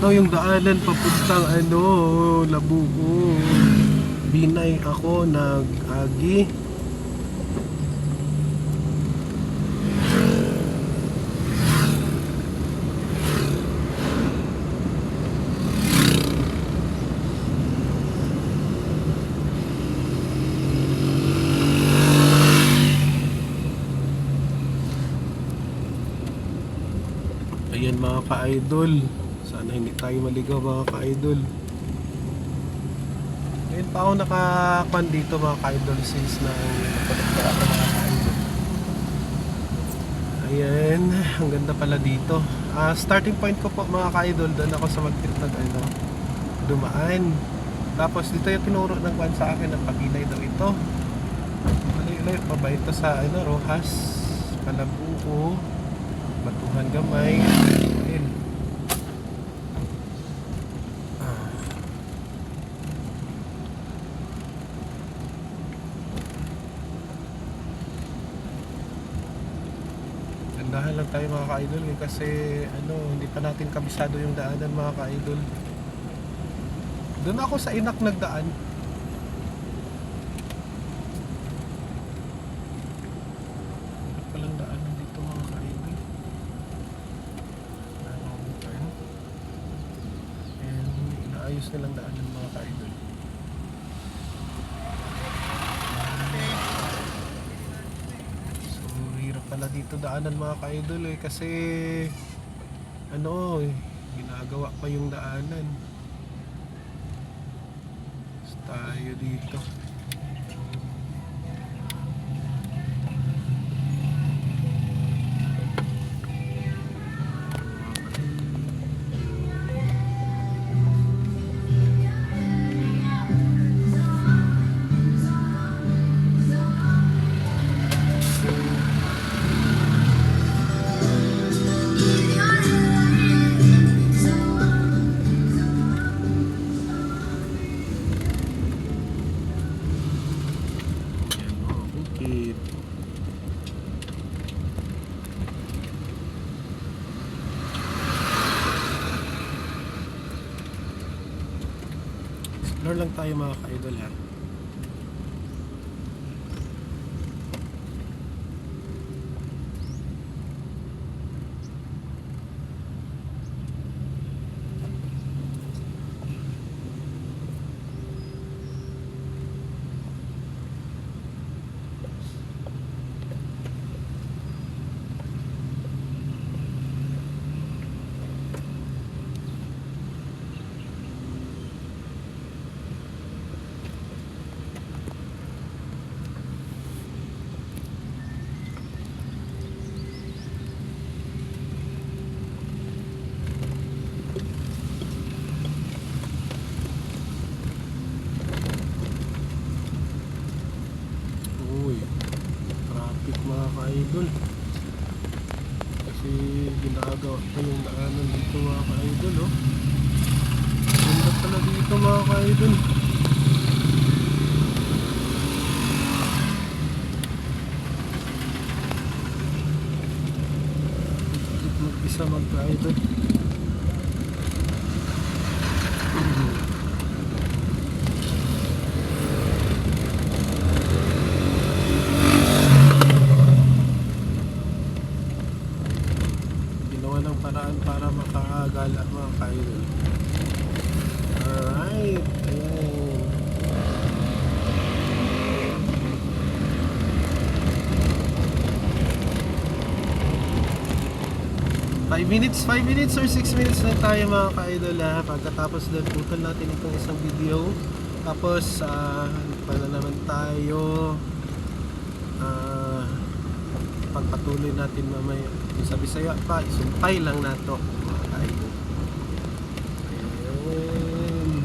daw yung daanan papuntang ano, Labugo. Binay ako nag-agi. Ayan ka-idol. Sana hindi tayo maligaw mga ka-idol. Ngayon pa ako nakakuan dito mga ka-idol since na napadagdag ako mga ka-idol. Ayan, ang ganda pala dito. Ah, starting point ko po mga ka-idol, doon ako sa magtrip na ano, dumaan. Tapos dito yung tinuro ng kwan sa akin ng paginay daw ito. Malayo-layo pa ba ito sa ano, Rojas, Palabuo, Batuhan Gamay. Ayun. Ah. Gandahan lang tayo mga ka-idol eh, kasi ano, hindi pa natin kabisado yung daanan mga ka-idol. Doon ako sa inak nagdaan. Palang daanan dito mga ka-idol? And inaayos nilang daanan mga ka-idol. Pala dito daanan mga ka-idol eh kasi ano eh, ginagawa pa yung daanan. So, tayo dito. Lang tayo mga ka-idol ha. Traffic mga ka-idol. Kasi ginagawa pa yung daanan dito mga ka-idol oh. Ganda pala dito mga ka-idol. Ginawa ng paraan para makagala mga kaidol. Alright, ayan. Five minutes, 5 minutes or 6 minutes na tayo mga ka-idol ha. Pagkatapos doon, putol natin itong isang video. Tapos, ah, pa na naman tayo. Ah, pagpatuloy natin mamaya yung sa Bisaya pa isumpay lang nato mga kaidol ayun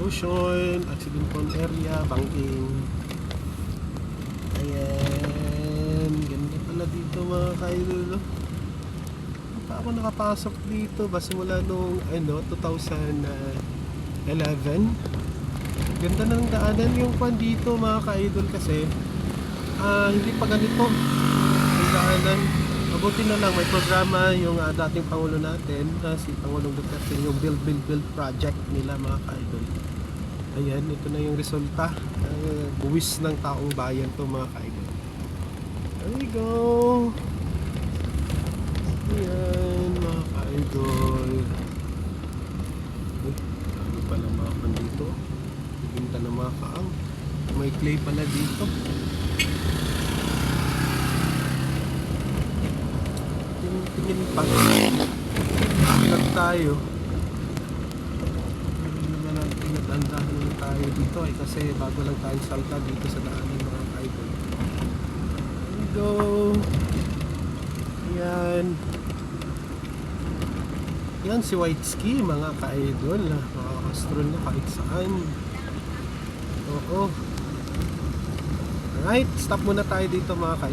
Ocean, accident prone area, banking. Ayan. Ganda pala dito mga kaidol no? pa ako nakapasok dito? Ba simula nung ano 2011 Ganda ng daanan yung kwan dito mga ka-idol kasi ah, hindi pa ganito ang daanan. Mabuti na lang may programa yung ah, dating Pangulo natin na si Pangulong Duterte yung Build Build Build project nila mga ka-idol. Ayan, ito na yung resulta. Uh, buwis ng taong bayan to mga ka-idol. There we go. Ayan, mga ka-idol. Uy, ano pala mga kan dito? Pinta ng mga kaang. May clay pala dito. Tingin, pa. Lang tayo. Pinagdandahan lang tayo dito eh kasi bago lang tayo salta dito sa daanan mga ka-idol. There go. Yan. Yan si White Ski mga ka-idol. Makakastrol na kahit saan. Oo. Alright, stop muna tayo dito mga ka